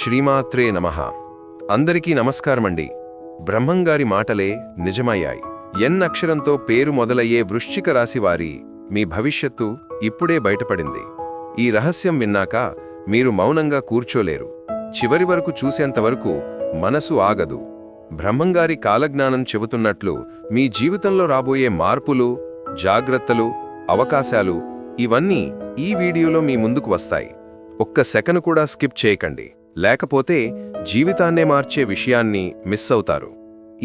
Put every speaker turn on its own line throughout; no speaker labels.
శ్రీమాత్రే నమః. అందరికీ నమస్కారమండి. బ్రహ్మంగారి మాటలే నిజమయ్యాయి. ఎన్ అక్షరంతో పేరు మొదలయ్యే వృశ్చిక రాశివారి మీ భవిష్యత్తు ఇప్పుడే బయటపడింది. ఈ రహస్యం విన్నాక మీరు మౌనంగా కూర్చోలేరు. చివరి వరకు చూసేంతవరకు మనసు ఆగదు. బ్రహ్మంగారి కాలజ్ఞానం చెబుతున్నట్లు మీ జీవితంలో రాబోయే మార్పులు జాగ్రత్తలు అవకాశాలు ఇవన్నీ ఈ వీడియోలో మీ ముందుకు వస్తాయి. ఒక్క సెకను కూడా స్కిప్ చేయకండి. లేకపోతే జీవితాన్నే మార్చే విషయాన్ని మిస్ అవుతారు.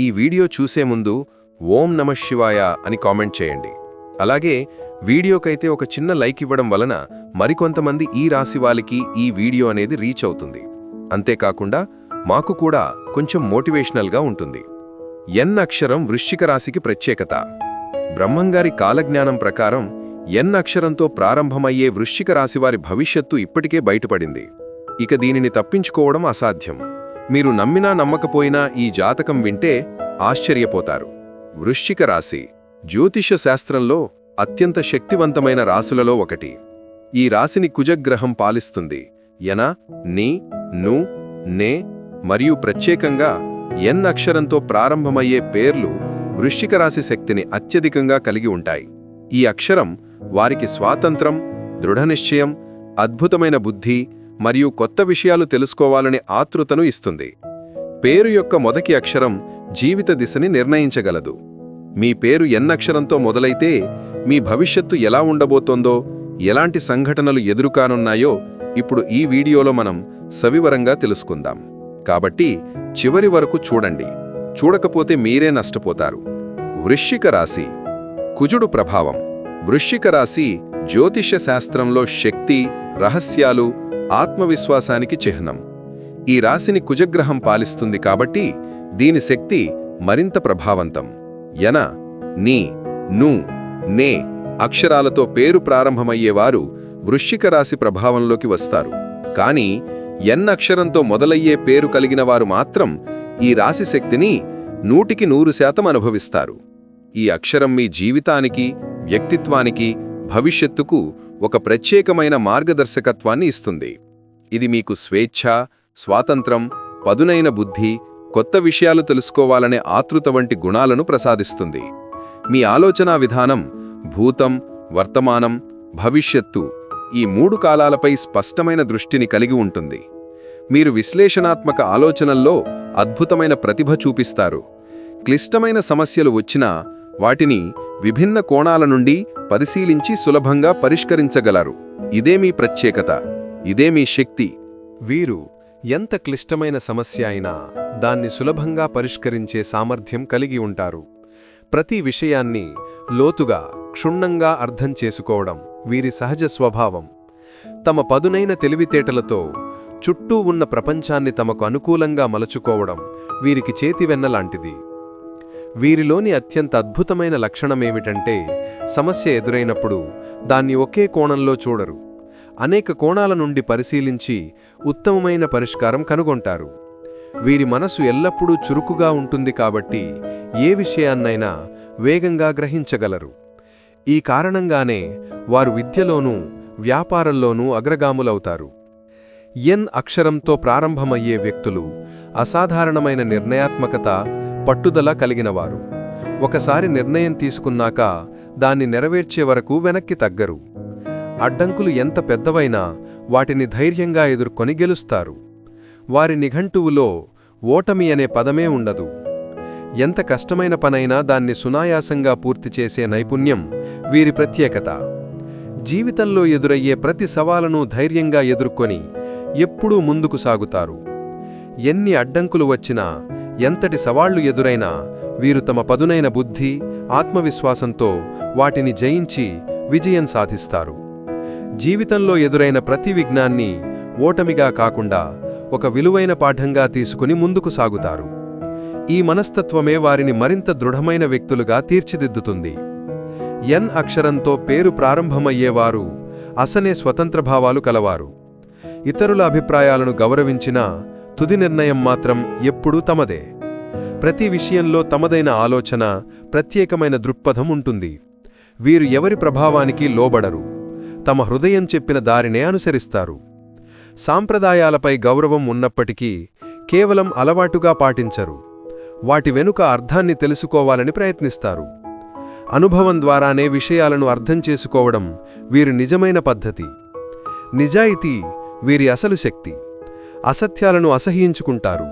ఈ వీడియో చూసే ముందు ఓం నమ శివాయ అని కామెంట్ చేయండి. అలాగే వీడియోకైతే ఒక చిన్న లైక్ ఇవ్వడం వలన మరికొంతమంది ఈ రాశి వాళ్ళకి ఈ వీడియో అనేది రీచ్ అవుతుంది. అంతేకాకుండా మాకు కూడా కొంచెం మోటివేషనల్గా ఉంటుంది. ఎన్ అక్షరం వృశ్చిక రాశికి ప్రత్యేకత. బ్రహ్మంగారి కాలజ్ఞానం ప్రకారం ఎన్ అక్షరంతో ప్రారంభమయ్యే వృశ్చిక రాశివారి భవిష్యత్తు ఇప్పటికే బయటపడింది. ఇక దీనిని తప్పించుకోవడం అసాధ్యం. మీరు నమ్మినా నమ్మకపోయినా ఈ జాతకం వింటే ఆశ్చర్యపోతారు. వృశ్చిక రాశి. జ్యోతిష శాస్త్రంలో అత్యంత శక్తివంతమైన రాసులలో ఒకటి. ఈ రాశిని కుజగ్రహం పాలిస్తుంది. ఎన నీ ను నే మరియు ప్రత్యేకంగా ఎన్ అక్షరంతో ప్రారంభమయ్యే పేర్లు వృశ్చిక రాశి శక్తిని అత్యధికంగా కలిగి ఉంటాయి. ఈ అక్షరం వారికి స్వాతంత్రం దృఢనిశ్చయం అద్భుతమైన బుద్ధి మరియు కొత్త విషయాలు తెలుసుకోవాలనే ఆతృతను ఇస్తుంది. పేరు యొక్క మొదటి అక్షరం జీవిత దిశని నిర్ణయించగలదు. మీ పేరు ఎన్నక్షరంతో మొదలైతే మీ భవిష్యత్తు ఎలా ఉండబోతోందో ఎలాంటి సంఘటనలు ఎదురుకానున్నాయో ఇప్పుడు ఈ వీడియోలో మనం సవివరంగా తెలుసుకుందాం. కాబట్టి చివరి వరకు చూడండి. చూడకపోతే మీరే నష్టపోతారు. వృశ్చిక రాశి. కుజుడు ప్రభావం. వృశ్చిక రాశి జ్యోతిష శాస్త్రంలో శక్తి రహస్యాలు ఆత్మవిశ్వాసానికి చిహ్నం. ఈ రాశిని కుజగ్రహం పాలిస్తుంది కాబట్టి దీని శక్తి మరింత ప్రభావంతం. యన నీ ను నే అక్షరాలతో పేరు ప్రారంభమయ్యేవారు వృశ్చిక రాశి ప్రభావంలోకి వస్తారు. కాని ఎన్ అక్షరంతో మొదలయ్యే పేరు కలిగిన వారు మాత్రం ఈ రాశి శక్తిని నూటికి నూరు శాతం అనుభవిస్తారు. ఈ అక్షరం మీ జీవితానికి వ్యక్తిత్వానికి భవిష్యత్తుకు ఒక ప్రత్యేకమైన మార్గదర్శకత్వాన్ని ఇస్తుంది. ఇది మీకు స్వేచ్ఛ స్వాతంత్రం పదునైన బుద్ధి కొత్త విషయాలు తెలుసుకోవాలనే ఆతృత వంటి గుణాలను ప్రసాదిస్తుంది. మీ ఆలోచనా విధానం భూతం వర్తమానం భవిష్యత్తు ఈ మూడు కాలాలపై స్పష్టమైన దృష్టిని కలిగి ఉంటుంది. మీరు విశ్లేషణాత్మక ఆలోచనల్లో అద్భుతమైన ప్రతిభ చూపిస్తారు. క్లిష్టమైన సమస్యలు వచ్చినా వాటిని విభిన్న కోణాల నుండి పరిశీలించి సులభంగా పరిష్కరించగలరు. ఇదే మీ ప్రత్యేకత. ఇదే మీ శక్తి.
వీరు ఎంత క్లిష్టమైన సమస్య అయినా దాన్ని సులభంగా పరిష్కరించే సామర్థ్యం కలిగి ఉంటారు. ప్రతి విషయాన్ని లోతుగా క్షుణ్ణంగా అర్థం చేసుకోవడం వీరి సహజ స్వభావం. తమ పదునైన తెలివితేటలతో చుట్టూ ఉన్న ప్రపంచాన్ని తమకు అనుకూలంగా మలచుకోవడం వీరికి చేతివెన్నలాంటిది వీరిలోని అత్యంత అద్భుతమైన లక్షణమేమిటంటే సమస్య ఎదురైనప్పుడు దాన్ని ఒకే కోణంలో చూడరు. అనేక కోణాల నుండి పరిశీలించి ఉత్తమమైన పరిష్కారం కనుగొంటారు. వీరి మనసు ఎల్లప్పుడూ చురుకుగా ఉంటుంది కాబట్టి ఏ విషయాన్నైనా వేగంగా గ్రహించగలరు. ఈ కారణంగానే వారు విద్యలోనూ వ్యాపారంలోనూ అగ్రగాములవుతారు. ఎన్ అక్షరంతో ప్రారంభమయ్యే వ్యక్తులు అసాధారణమైన నిర్ణయాత్మకత పట్టుదల కలిగినవారు. ఒకసారి నిర్ణయం తీసుకున్నాక దాన్ని నెరవేర్చే వరకు వెనక్కి తగ్గరు. అడ్డంకులు ఎంత పెద్దవైనా వాటిని ధైర్యంగా ఎదుర్కొని గెలుస్తారు. వారి నిఘంటువులో ఓటమి అనే పదమే ఉండదు. ఎంత కష్టమైన పనైనా దాన్ని సునాయాసంగా పూర్తి చేసే నైపుణ్యం వీరి ప్రత్యేకత. జీవితంలో ఎదురయ్యే ప్రతి సవాలను ధైర్యంగా ఎదుర్కొని ఎప్పుడూ ముందుకు సాగుతారు. ఎన్ని అడ్డంకులు వచ్చినా ఎంతటి సవాళ్ళు ఎదురైనా వీరు తమ పదునైన బుద్ధి ఆత్మవిశ్వాసంతో వాటిని జయించి విజయం సాధిస్తారు. జీవితంలో ఎదురైన ప్రతి విఘ్నాన్ని ఓటమిగా కాకుండా ఒక విలువైన పాఠంగా తీసుకుని ముందుకు సాగుతారు. ఈ మనస్తత్వమే వారిని మరింత దృఢమైన వ్యక్తులుగా తీర్చిదిద్దుతుంది. ఎన్ అక్షరంతో పేరు ప్రారంభమయ్యేవారు అసనే స్వతంత్రభావాలు కలవారు. ఇతరుల అభిప్రాయాలను గౌరవించినా తుది నిర్ణయం మాత్రం ఎప్పుడూ తమదే. ప్రతి విషయంలో తమదైన ఆలోచన ప్రత్యేకమైన దృక్పథం ఉంటుంది. వీరు ఎవరి ప్రభావానికి లోబడరు. తమ హృదయం చెప్పిన దారినే అనుసరిస్తారు. సాంప్రదాయాలపై గౌరవం ఉన్నప్పటికీ కేవలం అలవాటుగా పాటించరు. వాటి వెనుక అర్థాన్ని తెలుసుకోవాలని ప్రయత్నిస్తారు. అనుభవం ద్వారానే విషయాలను అర్థం చేసుకోవడం వీరి నిజమైన పద్ధతి. నిజాయితీ వీరి అసలు శక్తి. అసత్యాలను అసహ్యించుకుంటారు.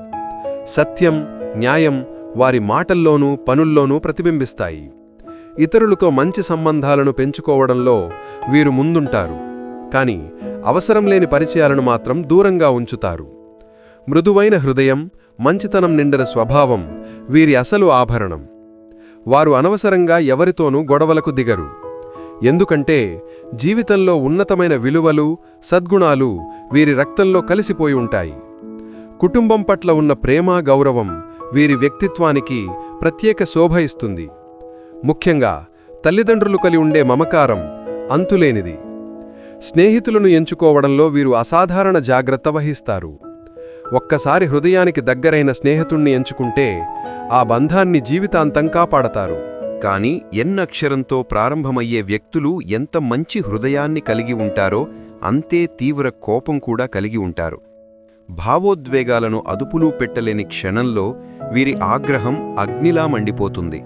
సత్యం న్యాయం వారి మాటల్లోనూ పనుల్లోనూ ప్రతిబింబిస్తాయి. ఇతరులతో మంచి సంబంధాలను పెంచుకోవడంలో వీరు ముందుంటారు కానీ అవసరం లేని పరిచయాలను మాత్రం దూరంగా ఉంచుతారు. మృదువైన హృదయం మంచితనం నిండిన స్వభావం వీరి అసలు ఆభరణం. వారు అనవసరంగా ఎవరితోనూ గొడవలకు దిగరు. ఎందుకంటే జీవితంలో ఉన్నతమైన విలువలు సద్గుణాలు వీరి రక్తంలో కలిసిపోయి ఉంటాయి. కుటుంబం పట్ల ఉన్న ప్రేమ గౌరవం వీరి వ్యక్తిత్వానికి ప్రత్యేక శోభ ఇస్తుంది. ముఖ్యంగా తల్లిదండ్రులు కలి ఉండే మమకారం అంతులేనిది. స్నేహితులను ఎంచుకోవడంలో వీరు అసాధారణ జాగ్రత్త వహిస్తారు. ఒక్కసారి హృదయానికి దగ్గరైన స్నేహితుణ్ణి ఎంచుకుంటే ఆ బంధాన్ని జీవితాంతం కాపాడతారు.
కాని ఎన్నక్షరంతో ప్రారంభమయ్యే వ్యక్తులు ఎంత మంచి హృదయాన్ని కలిగి ఉంటారో అంతే తీవ్ర కోపం కూడా కలిగి ఉంటారు. భావోద్వేగాలను అదుపులో పెట్టలేని క్షణంలో వీరి ఆగ్రహం అగ్నిలా మండిపోతుంది.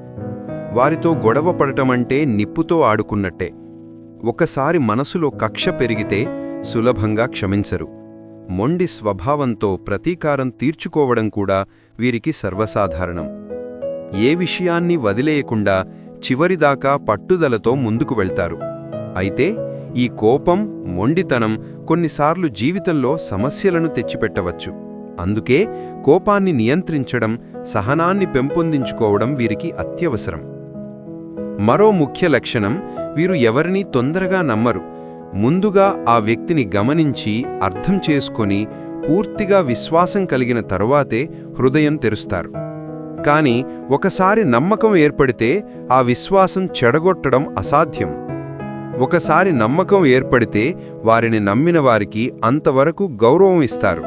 వారితో గొడవ పడటమంటే నిప్పుతో ఆడుకున్నట్టే. ఒకసారి మనసులో కక్ష పెరిగితే సులభంగా క్షమించరు. మొండి స్వభావంతో ప్రతీకారం తీర్చుకోవడం కూడా వీరికి సర్వసాధారణం. ఏ విషయాన్ని వదిలేయకుండా చివరిదాకా పట్టుదలతో ముందుకు వెళ్తారు. అయితే ఈ కోపం మొండితనం కొన్నిసార్లు జీవితంలో సమస్యలను తెచ్చిపెట్టవచ్చు. అందుకే కోపాన్ని నియంత్రించడం సహనాన్ని పెంపొందించుకోవడం వీరికి అత్యవసరం. మరో ముఖ్య లక్షణం వీరు ఎవరినీ తొందరగా నమ్మరు. ముందుగా ఆ వ్యక్తిని గమనించి అర్థం చేసుకొని పూర్తిగా విశ్వాసం కలిగిన తరువాతే హృదయం తెరుస్తారు. కాని ఒకసారి నమ్మకం ఏర్పడితే ఆ విశ్వాసం చెడగొట్టడం అసాధ్యం. ఒకసారి నమ్మకం ఏర్పడితే వారిని నమ్మిన వారికి అంతవరకు గౌరవం ఇస్తారు.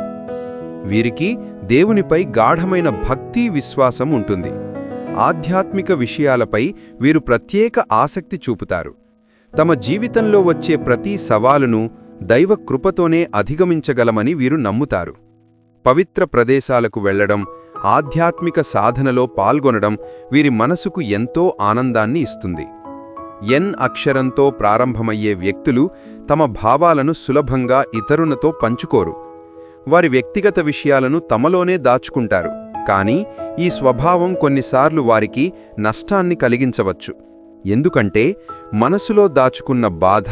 వీరికి దేవునిపై గాఢమైన భక్తి విశ్వాసం ఉంటుంది. ఆధ్యాత్మిక విషయాలపై వీరు ప్రత్యేక ఆసక్తి చూపుతారు. తమ జీవితంలో వచ్చే ప్రతి సవాలును దైవ కృపతోనే అధిగమించగలమని వీరు నమ్ముతారు. పవిత్ర ప్రదేశాలకు వెళ్ళడం ఆధ్యాత్మిక సాధనలో పాల్గొనడం వీరి మనసుకు ఎంతో ఆనందాన్ని ఇస్తుంది. ఎన్ అక్షరంతో ప్రారంభమయ్యే వ్యక్తులు తమ భావాలను సులభంగా ఇతరులతో పంచుకోరు. వారి వ్యక్తిగత విషయాలను తమలోనే దాచుకుంటారు. కానీ ఈ స్వభావం కొన్నిసార్లు వారికి నష్టాన్ని కలిగించవచ్చు. ఎందుకంటే మనసులో దాచుకున్న బాధ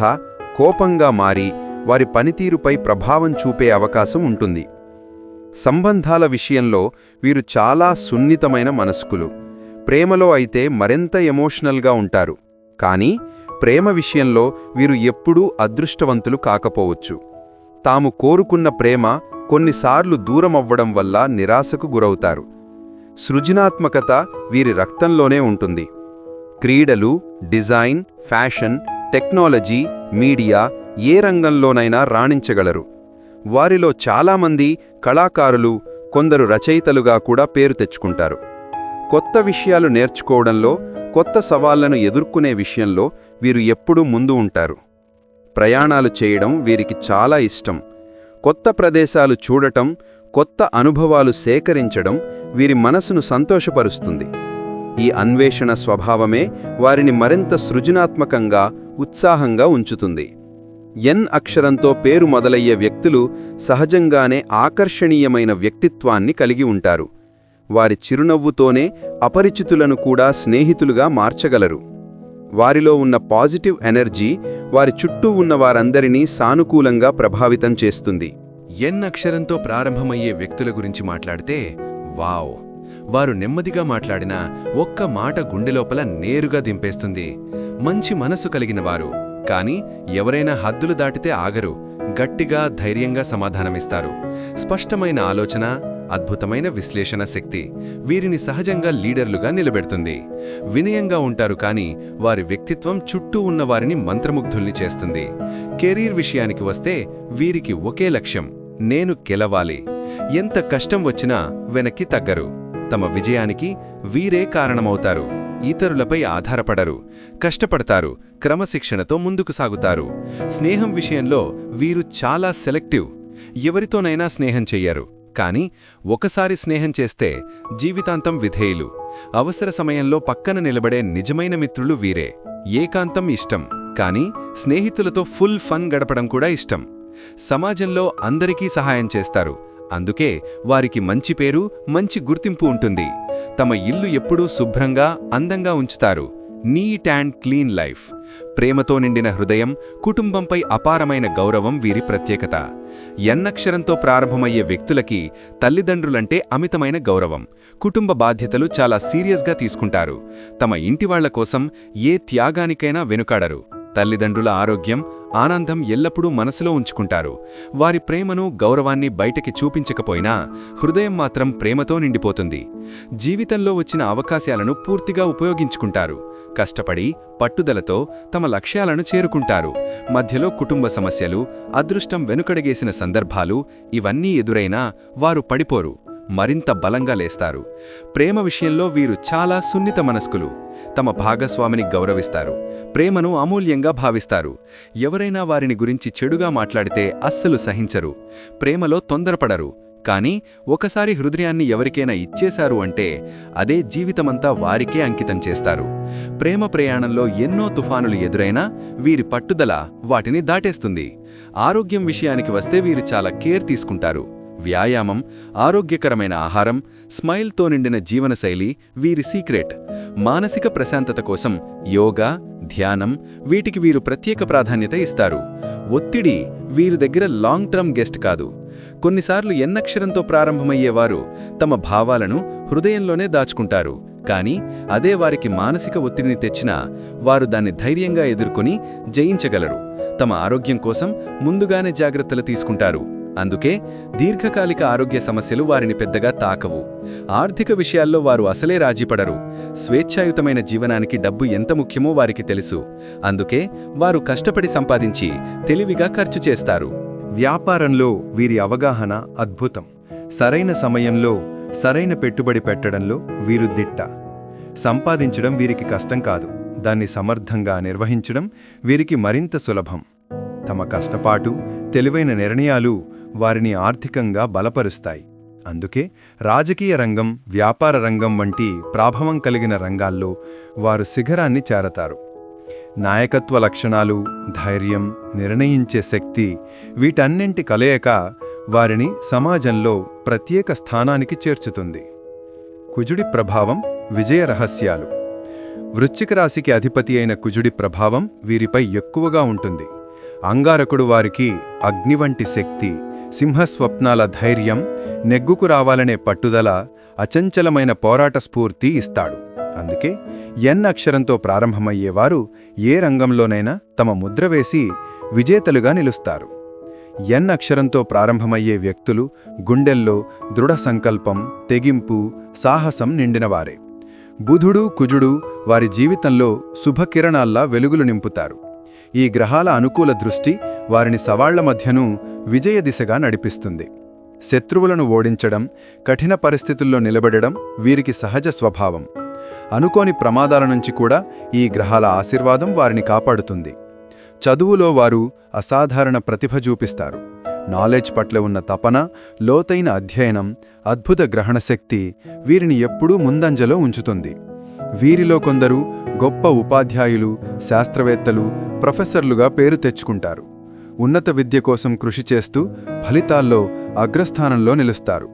కోపంగా మారి వారి పనితీరుపై ప్రభావం చూపే అవకాశం ఉంటుంది. సంబంధాల విషయంలో వీరు చాలా సున్నితమైన మనస్కులు. ప్రేమలో అయితే మరింత ఎమోషనల్గా ఉంటారు. కానీ ప్రేమ విషయంలో వీరు ఎప్పుడూ అదృష్టవంతులు కాకపోవచ్చు. తాము కోరుకున్న ప్రేమ కొన్నిసార్లు దూరమవ్వడం వల్ల నిరాశకు గురవుతారు. సృజనాత్మకత వీరి రక్తంలోనే ఉంటుంది. క్రీడలు డిజైన్ ఫ్యాషన్ టెక్నాలజీ మీడియా ఏ రంగంలోనైనా రాణించగలరు. వారిలో చాలామంది కళాకారులు కొందరు రచయితలుగా కూడా పేరు తెచ్చుకుంటారు. కొత్త విషయాలు నేర్చుకోవడంలో కొత్త సవాళ్ళను ఎదుర్కొనే విషయంలో వీరు ఎప్పుడూ ముందు ఉంటారు. ప్రయాణాలు చేయడం వీరికి చాలా ఇష్టం. కొత్త ప్రదేశాలు చూడటం కొత్త అనుభవాలు సేకరించడం వీరి మనసును సంతోషపరుస్తుంది. ఈ అన్వేషణ స్వభావమే వారిని మరింత సృజనాత్మకంగా ఉత్సాహంగా ఉంచుతుంది. ఎన్ అక్షరంతో పేరు మొదలయ్యే వ్యక్తులు సహజంగానే ఆకర్షణీయమైన వ్యక్తిత్వాన్ని కలిగి ఉంటారు. వారి చిరునవ్వుతోనే అపరిచితులను కూడా స్నేహితులుగా మార్చగలరు. వారిలో ఉన్న పాజిటివ్ ఎనర్జీ వారి చుట్టూ ఉన్న వారందరినీ సానుకూలంగా ప్రభావితం చేస్తుంది.
ఎన్ అక్షరంతో ప్రారంభమయ్యే వ్యక్తుల గురించి మాట్లాడితే వావ్! వారు నెమ్మదిగా మాట్లాడినా ఒక్క మాట గుండెలోపల నేరుగా దింపేస్తుంది. మంచి మనసు కలిగిన వారు కాని ఎవరైనా హద్దులు దాటితే ఆగరు గట్టిగా ధైర్యంగా సమాధానమిస్తారు. స్పష్టమైన ఆలోచన అద్భుతమైన విశ్లేషణ శక్తి వీరిని సహజంగా లీడర్లుగా నిలబెడుతుంది. వినయంగా ఉంటారు కాని వారి వ్యక్తిత్వం చుట్టూ ఉన్న వారిని మంత్రముగ్ధుల్ని చేస్తుంది. కెరీర్ విషయానికి వస్తే వీరికి ఒకే లక్ష్యం నేను గెలవాలి. ఎంత కష్టం వచ్చినా వెనక్కి తగ్గరు. తమ విజయానికి వీరే కారణమవుతారు. ఇతరులపై ఆధారపడరు. కష్టపడతారు. క్రమశిక్షణతో ముందుకు సాగుతారు. స్నేహం విషయంలో వీరు చాలా సెలెక్టివ్. ఎవరితోనైనా స్నేహం చెయ్యరు. కాని ఒకసారి స్నేహం చేస్తే జీవితాంతం విధేయులు. అవసర సమయంలో పక్కన నిలబడే నిజమైన మిత్రులు వీరే. ఏకాంతం ఇష్టం. కాని స్నేహితులతో ఫుల్ ఫన్ గడపడం కూడా ఇష్టం. సమాజంలో అందరికీ సహాయం చేస్తారు. అందుకే వారికి మంచి పేరు మంచి గుర్తింపు ఉంటుంది. తమ ఇల్లు ఎప్పుడూ శుభ్రంగా అందంగా ఉంచుతారు. Neat and clean life. ప్రేమతో నిండిన హృదయం కుటుంబంపై అపారమైన గౌరవం వీరి ప్రత్యేకత. ఎన్నక్షరంతో ప్రారంభమయ్యే వ్యక్తులకి తల్లిదండ్రులంటే అమితమైన గౌరవం. కుటుంబ బాధ్యతలు చాలా సీరియస్గా తీసుకుంటారు. తమ ఇంటివాళ్ళ కోసం ఏ త్యాగానికైనా వెనుకాడరు. తల్లిదండ్రుల ఆరోగ్యం ఆనందం ఎల్లప్పుడూ మనసులో ఉంచుకుంటారు. వారి ప్రేమను గౌరవాన్ని బయటకి చూపించకపోయినా హృదయం మాత్రం ప్రేమతో నిండిపోతుంది. జీవితంలో వచ్చిన అవకాశాలను పూర్తిగా ఉపయోగించుకుంటారు. కష్టపడి పట్టుదలతో తమ లక్ష్యాలను చేరుకుంటారు. మధ్యలో కుటుంబ సమస్యలు అదృష్టం వెనుకడగేసిన సందర్భాలు ఇవన్నీ ఎదురైనా వారు పడిపోరు మరింత బలంగా లేస్తారు. ప్రేమ విషయంలో వీరు చాలా సున్నిత మనస్కులు. తమ భాగస్వామిని గౌరవిస్తారు ప్రేమను అమూల్యంగా భావిస్తారు. ఎవరైనా వారిని గురించి చెడుగా మాట్లాడితే అస్సలు సహించరు ప్రేమలో తొందరపడరు కానీ ఒకసారి హృదయాన్ని ఎవరికైనా ఇచ్చేశారు అంటే అదే జీవితమంతా వారికే అంకితం చేస్తారు. ప్రేమ ప్రయాణంలో ఎన్నో తుఫానులు ఎదురైనా వీరి పట్టుదల వాటిని దాటేస్తుంది. ఆరోగ్యం విషయానికి వస్తే వీరు చాలా కేర్ తీసుకుంటారు. వ్యాయామం ఆరోగ్యకరమైన ఆహారం స్మైల్తో నిండిన జీవనశైలి వీరి సీక్రెట్. మానసిక ప్రశాంతత కోసం యోగా ధ్యానం వీటికి వీరు ప్రత్యేక ప్రాధాన్యత ఇస్తారు. ఒత్తిడి వీరి దగ్గర లాంగ్ టర్మ్ గెస్ట్ కాదు. కొన్నిసార్లు ఎన్నక్షరంతో ప్రారంభమయ్యేవారు తమ భావాలను హృదయంలోనే దాచుకుంటారు. కానీ అదే వారికి మానసిక ఒత్తిడిని తెచ్చినా వారు దాన్ని ధైర్యంగా ఎదుర్కొని జయించగలరు. తమ ఆరోగ్యం కోసం ముందుగానే జాగ్రత్తలు తీసుకుంటారు. అందుకే దీర్ఘకాలిక ఆరోగ్య సమస్యలు వారిని పెద్దగా తాకవు. ఆర్థిక విషయాల్లో వారు అసలే రాజీపడరు. స్వేచ్ఛాయుతమైన జీవనానికి డబ్బు ఎంత ముఖ్యమో వారికి తెలుసు. అందుకే వారు కష్టపడి సంపాదించి తెలివిగా ఖర్చు చేస్తారు.
వ్యాపారంలో వీరి అవగాహన అద్భుతం. సరైన సమయంలో సరైన పెట్టుబడి పెట్టడంలో వీరు దిట్ట. సంపాదించడం వీరికి కష్టం కాదు. దాన్ని సమర్థంగా నిర్వహించడం వీరికి మరింత సులభం. తమ కష్టపాటు తెలివైన నిర్ణయాలు వారిని ఆర్థికంగా బలపరుస్తాయి. అందుకే రాజకీయ రంగం వ్యాపార రంగం వంటి ప్రాభవం కలిగిన రంగాల్లో వారు శిఖరాన్ని చేరతారు. నాయకత్వ లక్షణాలు ధైర్యం నిర్ణయించే శక్తి వీటన్నింటి కలయిక వారిని సమాజంలో ప్రత్యేక స్థానానికి చేర్చుతుంది. కుజుడి ప్రభావం విజయ రహస్యాలు. వృశ్చిక రాశికి అధిపతి అయిన కుజుడి ప్రభావం వీరిపై ఎక్కువగా ఉంటుంది. అంగారకుడు వారికి అగ్ని వంటి శక్తి సింహస్వప్నాల ధైర్యం నెగ్గుకు రావాలనే పట్టుదల అచంచలమైన పోరాట స్ఫూర్తి ఇస్తాడు. అందుకే ఎన్ అక్షరంతో ప్రారంభమయ్యేవారు ఏ రంగంలోనైనా తమ ముద్ర వేసి విజేతలుగా నిలుస్తారు. ఎన్ అక్షరంతో ప్రారంభమయ్యే వ్యక్తులు గుండెల్లో దృఢ సంకల్పం తెగింపు సాహసం నిండినవారే. బుధుడు కుజుడు వారి జీవితంలో శుభకిరణాల్లా వెలుగులు నింపుతారు. ఈ గ్రహాల అనుకూల దృష్టి వారిని సవాళ్ళ మధ్యను విజయ దిశగా నడిపిస్తుంది. శత్రువులను ఓడించడం కఠిన పరిస్థితుల్లో నిలబడడం వీరికి సహజ స్వభావం. అనుకోని ప్రమాదాల నుంచి కూడా ఈ గ్రహాల ఆశీర్వాదం వారిని కాపాడుతుంది. చదువులో వారు అసాధారణ ప్రతిభ చూపిస్తారు. నాలెడ్జ్ పట్ల ఉన్న తపన లోతైన అధ్యయనం అద్భుత గ్రహణశక్తి వీరిని ఎప్పుడూ ముందంజలో ఉంచుతుంది. వీరిలో కొందరు గొప్ప ఉపాధ్యాయులు శాస్త్రవేత్తలు ప్రొఫెసర్లుగా పేరు తెచ్చుకుంటారు. ఉన్నత విద్య కోసం కృషి చేస్తూ ఫలితాల్లో అగ్రస్థానంలో నిలుస్తారు.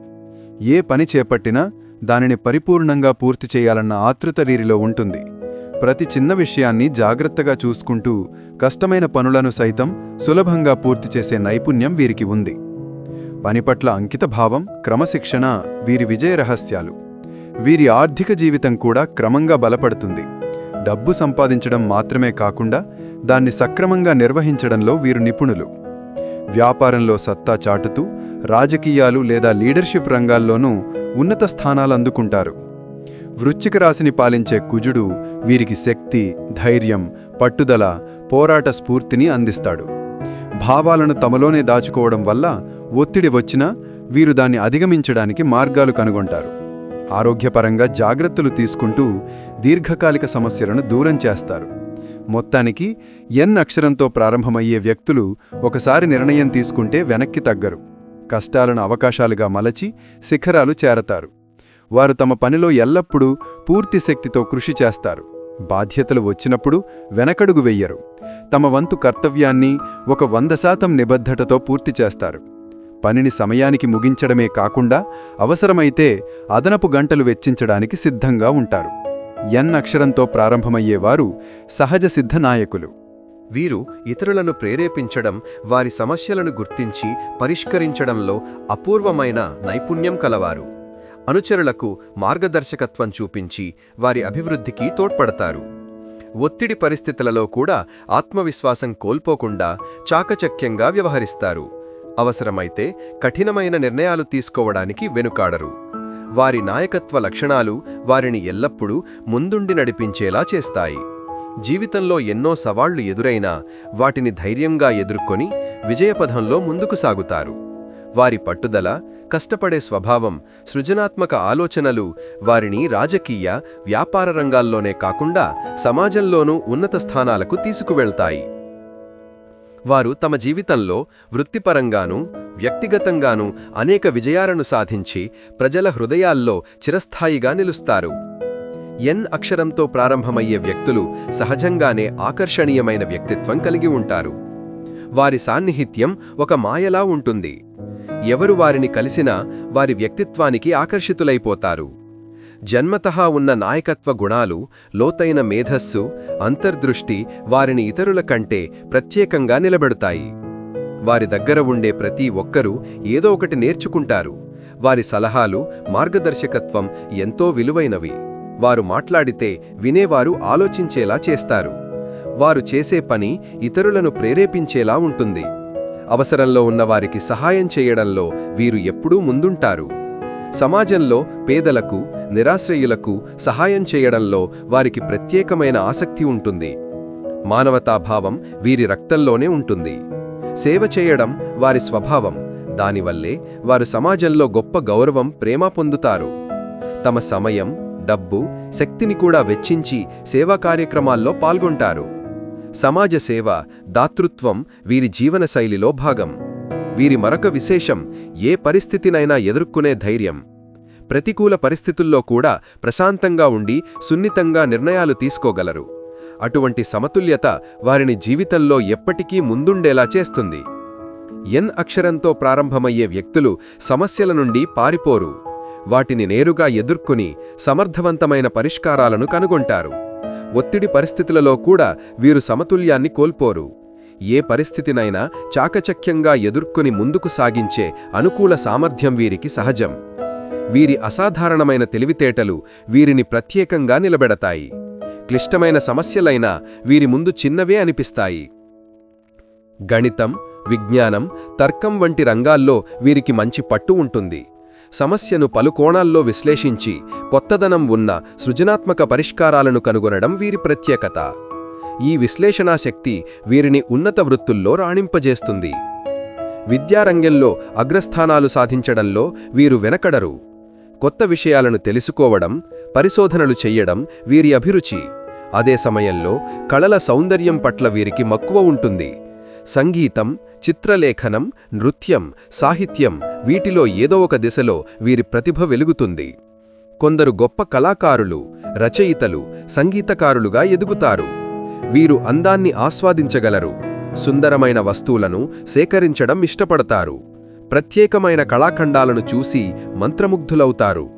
ఏ పని చేపట్టినా దానిని పరిపూర్ణంగా పూర్తి చేయాలన్న ఆతృతవీరిలో ఉంటుంది. ప్రతి చిన్న విషయాన్ని జాగ్రత్తగా చూసుకుంటూ కష్టమైన పనులను సైతం సులభంగా పూర్తి చేసే నైపుణ్యం వీరికి ఉంది. పనిపట్ల అంకితభావం క్రమశిక్షణ వీరి విజయ రహస్యాలు. వీరి ఆర్థిక జీవితం కూడా క్రమంగా బలపడుతుంది. డబ్బు సంపాదించడం మాత్రమే కాకుండా దాన్ని సక్రమంగా నిర్వహించడంలో వీరు నిపుణులు. వ్యాపారంలో సత్తా చాటుతూ రాజకీయాలు లేదా లీడర్షిప్ రంగాల్లోనూ ఉన్నత స్థానాలు అందుకుంటారు. వృశ్చిక రాశిని పాలించే కుజుడు వీరికి శక్తి ధైర్యం పట్టుదల పోరాట స్ఫూర్తిని అందిస్తాడు. భావాలను తమలోనే దాచుకోవడం వల్ల ఒత్తిడి వచ్చినా వీరు దాన్ని అధిగమించడానికి మార్గాలు కనుగొంటారు. ఆరోగ్యపరంగా జాగ్రత్తలు తీసుకుంటూ దీర్ఘకాలిక సమస్యలను దూరం చేస్తారు. మొత్తానికి ఎన్ అక్షరంతో ప్రారంభమయ్యే వ్యక్తులు ఒకసారి నిర్ణయం తీసుకుంటే వెనక్కి తగ్గరు. కష్టాలను అవకాశాలుగా మలచి శిఖరాలు చేరతారు. వారు తమ పనిలో ఎల్లప్పుడూ పూర్తి శక్తితో కృషి చేస్తారు. బాధ్యతలు వచ్చినప్పుడు వెనకడుగు వెయ్యరు తమ వంతు కర్తవ్యాన్ని ఒక వంద శాతం నిబద్ధతతో పూర్తి చేస్తారు. పనిని సమయానికి ముగించడమే కాకుండా అవసరమైతే అదనపు గంటలు వెచ్చించడానికి సిద్ధంగా ఉంటారు. ఎన్ అక్షరంతో ప్రారంభమయ్యేవారు సహజ సిద్ధ నాయకులు
వీరు ఇతరులను ప్రేరేపించడం వారి సమస్యలను గుర్తించి పరిష్కరించడంలో అపూర్వమైన నైపుణ్యం కలవారు. అనుచరులకు మార్గదర్శకత్వం చూపించి వారి అభివృద్ధికి తోడ్పడతారు. ఒత్తిడి పరిస్థితులలో కూడా ఆత్మవిశ్వాసం కోల్పోకుండా చాకచక్యంగా వ్యవహరిస్తారు. అవసరమైతే కఠినమైన నిర్ణయాలు తీసుకోవడానికి వెనుకాడరు. వారి నాయకత్వ లక్షణాలు వారిని ఎల్లప్పుడూ ముందుండి నడిపించేలా చేస్తాయి. జీవితంలో ఎన్నో సవాళ్ళు ఎదురైనా వాటిని ధైర్యంగా ఎదుర్కొని విజయపథంలో ముందుకు సాగుతారు. వారి పట్టుదల కష్టపడే స్వభావం సృజనాత్మక ఆలోచనలు వారిని రాజకీయ వ్యాపార రంగాల్లోనే కాకుండా సమాజంలోనూ ఉన్నత స్థానాలకు తీసుకువెళ్తాయి. వారు తమ జీవితంలో వృత్తిపరంగానూ వ్యక్తిగతంగానూ అనేక విజయాలను సాధించి ప్రజల హృదయాల్లో చిరస్థాయిగా నిలుస్తారు. ఎన్ అక్షరంతో ప్రారంభమయ్యే వ్యక్తులు సహజంగానే ఆకర్షణీయమైన వ్యక్తిత్వం కలిగి ఉంటారు. వారి సాన్నిహిత్యం ఒక మాయలా ఉంటుంది. ఎవరు వారిని కలిసినా వారి వ్యక్తిత్వానికి ఆకర్షితులైపోతారు. జన్మతహా ఉన్న నాయకత్వ గుణాలు లోతైన మేధస్సు అంతర్దృష్టి వారిని ఇతరుల కంటే ప్రత్యేకంగా నిలబెడతాయి. వారి దగ్గర ఉండే ప్రతి ఒక్కరూ ఏదో ఒకటి నేర్చుకుంటారు. వారి సలహాలు మార్గదర్శకత్వం ఎంతో విలువైనవి. వారు మాట్లాడితే వినేవారు ఆలోచించేలా చేస్తారు. వారు చేసే పని ఇతరులను ప్రేరేపించేలా ఉంటుంది. అవసరంలో ఉన్నవారికి సహాయం చేయడంలో వీరు ఎప్పుడూ ముందుంటారు. సమాజంలో పేదలకు నిరాశ్రయులకు సహాయం చేయడంలో వారికి ప్రత్యేకమైన ఆసక్తి ఉంటుంది. మానవతాభావం వీరి రక్తంలోనే ఉంటుంది. సేవ చేయడం వారి స్వభావం. దానివల్లే వారు సమాజంలో గొప్ప గౌరవం ప్రేమ పొందుతారు. తమ సమయం డబ్బు శక్తిని కూడా వెచ్చించి సేవా కార్యక్రమాల్లో పాల్గొంటారు. సమాజ సేవ దాతృత్వం వీరి జీవనశైలిలో భాగం. వీరి మరొక విశేషం ఏ పరిస్థితినైనా ఎదుర్కొనే ధైర్యం. ప్రతికూల పరిస్థితుల్లో కూడా ప్రశాంతంగా ఉండి సున్నితంగా నిర్ణయాలు తీసుకోగలరు. అటువంటి సమతుల్యత వారిని జీవితంలో ఎప్పటికీ ముందుండేలా చేస్తుంది. ఎన్ అక్షరంతో ప్రారంభమయ్యే వ్యక్తులు సమస్యల నుండి పారిపోరు. వాటిని నేరుగా ఎదుర్కొని సమర్థవంతమైన పరిష్కారాలను కనుగొంటారు. ఒత్తిడి పరిస్థితులలో కూడా వీరు సమతుల్యాన్ని కోల్పోరు. ఏ పరిస్థితినైనా చాకచక్యంగా ఎదుర్కొని ముందుకు సాగించే అనుకూల సామర్థ్యం వీరికి సహజం. వీరి అసాధారణమైన తెలివితేటలు వీరిని ప్రత్యేకంగా నిలబెడతాయి. క్లిష్టమైన సమస్యలైనా వీరి ముందు చిన్నవే అనిపిస్తాయి. గణితం విజ్ఞానం తర్కం వంటి రంగాల్లో వీరికి మంచి పట్టు ఉంటుంది. సమస్యను పలు కోణాల్లో విశ్లేషించి కొత్తదనం ఉన్న సృజనాత్మక పరిష్కారాలను కనుగొనడం వీరి ప్రత్యేకత. ఈ విశ్లేషణా శక్తి వీరిని ఉన్నత వృత్తుల్లో రాణింపజేస్తుంది. విద్యారంగంలో అగ్రస్థానాలు సాధించడంలో వీరు వెనకడరు. కొత్త విషయాలను తెలుసుకోవడం పరిశోధనలు చెయ్యడం వీరి అభిరుచి. అదే సమయంలో కళల సౌందర్యం పట్ల వీరికి మక్కువ ఉంటుంది. సంగీతం చిత్రలేఖనం నృత్యం సాహిత్యం వీటిలో ఏదో ఒక దిశలో వీరి ప్రతిభ వెలుగుతుంది. కొందరు గొప్ప కళాకారులు రచయితలు సంగీతకారులుగా ఎదుగుతారు. వీరు అందాన్ని ఆస్వాదించగలరు సుందరమైన వస్తువులను సేకరించడం ఇష్టపడతారు. ప్రత్యేకమైన కళాఖండాలను చూసి మంత్రముగ్ధులవుతారు.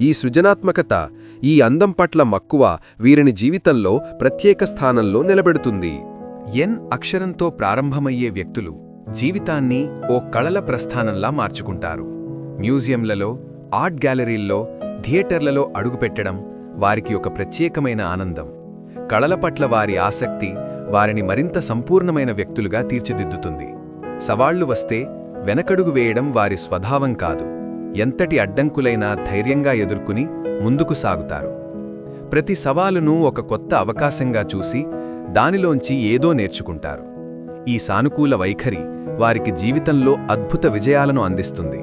ఈ సృజనాత్మకత ఈ అందం పట్ల మక్కువ వీరిని జీవితంలో ప్రత్యేక స్థానంలో నిలబెడుతుంది.
ఎన్ అక్షరంతో ప్రారంభమయ్యే వ్యక్తులు జీవితాన్ని ఓ కళల ప్రస్థానంలా మార్చుకుంటారు. మ్యూజియంలలో ఆర్ట్ గ్యాలరీల్లో థియేటర్లలో అడుగుపెట్టడం వారికి ఒక ప్రత్యేకమైన ఆనందం. కళల పట్ల వారి ఆసక్తి వారిని మరింత సంపూర్ణమైన వ్యక్తులుగా తీర్చిదిద్దుతుంది. సవాళ్ళు వస్తే వెనకడుగు వేయడం వారి స్వభావం కాదు. ఎంతటి అడ్డంకులైనా ధైర్యంగా ఎదుర్కొని ముందుకు సాగుతారు. ప్రతి సవాలును ఒక కొత్త అవకాశంగా చూసి దానిలోంచి ఏదో నేర్చుకుంటారు. ఈ సానుకూల వైఖరి వారికి జీవితంలో అద్భుత విజయాలను అందిస్తుంది.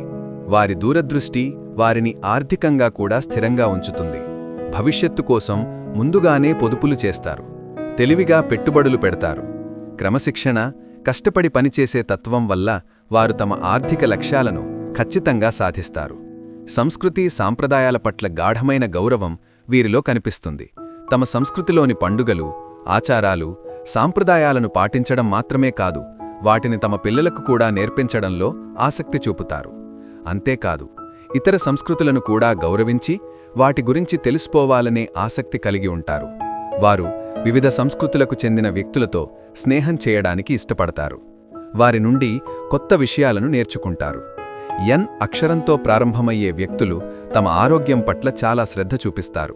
వారి దూరదృష్టి వారిని ఆర్థికంగా కూడా స్థిరంగా ఉంచుతుంది. భవిష్యత్తు కోసం ముందుగానే పొదుపులు చేస్తారు. తెలివిగా పెట్టుబడులు పెడతారు. క్రమశిక్షణ కష్టపడి పనిచేసే తత్వం వల్ల వారు తమ ఆర్థిక లక్ష్యాలను ఖచ్చితంగా సాధిస్తారు. సంస్కృతి సాంప్రదాయాల పట్ల గాఢమైన గౌరవం వీరిలో కనిపిస్తుంది. తమ సంస్కృతిలోని పండుగలు ఆచారాలు సాంప్రదాయాలను పాటించడం మాత్రమే కాదు వాటిని తమ పిల్లలకు కూడా నేర్పించడంలో ఆసక్తి చూపుతారు. అంతేకాదు ఇతర సంస్కృతులను కూడా గౌరవించి వాటి గురించి తెలుసుకోవాలనే ఆసక్తి కలిగి ఉంటారు. వారు వివిధ సంస్కృతులకు చెందిన వ్యక్తులతో స్నేహం చేయడానికి ఇష్టపడతారు. వారి నుండి కొత్త విషయాలను నేర్చుకుంటారు. ఎన్ అక్షరంతో ప్రారంభమయ్యే వ్యక్తులు తమ ఆరోగ్యం పట్ల చాలా శ్రద్ధ చూపిస్తారు.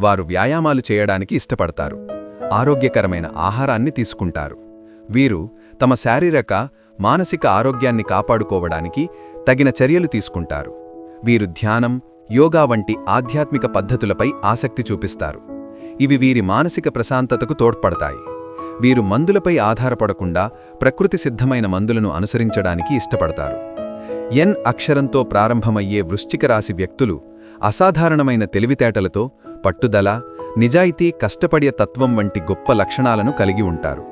వారు వ్యాయామాలు చేయడానికి ఇష్టపడతారు. ఆరోగ్యకరమైన ఆహారాన్ని తీసుకుంటారు. వీరు తమ శారీరక మానసిక ఆరోగ్యాన్ని కాపాడుకోవడానికి తగిన చర్యలు తీసుకుంటారు. వీరు ధ్యానం యోగా వంటి ఆధ్యాత్మిక పద్ధతులపై ఆసక్తి చూపిస్తారు. ఇవి వీరి మానసిక ప్రశాంతతకు తోడ్పడతాయి. వీరు మందులపై ఆధారపడకుండా ప్రకృతి సిద్ధమైన మందులను అనుసరించడానికి ఇష్టపడతారు. ఎన్ అక్షరంతో ప్రారంభమయ్యే వృశ్చిక రాశి వ్యక్తులు అసాధారణమైన తెలివితేటలతో పట్టుదల నిజాయితీ కష్టపడే తత్వం వంటి గొప్ప లక్షణాలను కలిగి ఉంటారు.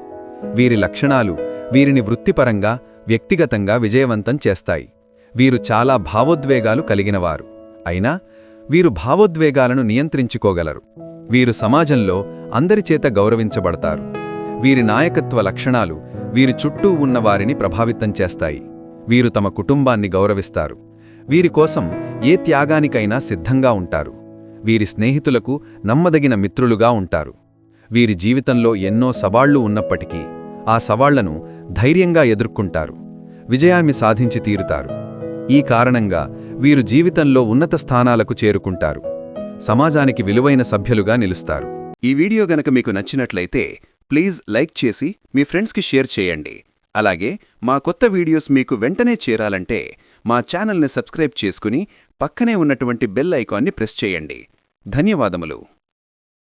వీరి లక్షణాలు వీరిని వృత్తిపరంగా వ్యక్తిగతంగా విజయవంతం చేస్తాయి. వీరు చాలా భావోద్వేగాలు కలిగినవారు. అయినా వీరు భావోద్వేగాలను నియంత్రించుకోగలరు. వీరు సమాజంలో అందరిచేత గౌరవించబడతారు. వీరి నాయకత్వ లక్షణాలు వీరి చుట్టూ ఉన్న వారిని ప్రభావితం చేస్తాయి. వీరు తమ కుటుంబాన్ని గౌరవిస్తారు. వీరి కోసం ఏ త్యాగానికైనా సిద్ధంగా ఉంటారు. వీరి స్నేహితులకు నమ్మదగిన మిత్రులుగా ఉంటారు. వీరి జీవితంలో ఎన్నో సవాళ్ళు ఉన్నప్పటికీ ఆ సవాళ్ళను ధైర్యంగా ఎదుర్కొంటారు. విజయాన్ని సాధించి తీరుతారు. ఈ కారణంగా వీరు జీవితంలో ఉన్నత స్థానాలకు చేరుకుంటారు. సమాజానికి విలువైన సభ్యులుగా నిలుస్తారు.
ఈ వీడియో గనక మీకు నచ్చినట్లయితే ప్లీజ్ లైక్ చేసి మీ ఫ్రెండ్స్కి షేర్ చేయండి. అలాగే మా కొత్త వీడియోస్ మీకు వెంటనే చేరాలంటే మా ఛానల్ని సబ్స్క్రైబ్ చేసుకుని పక్కనే ఉన్నటువంటి బెల్ ఐకాన్ని ప్రెస్ చేయండి. ధన్యవాదములు.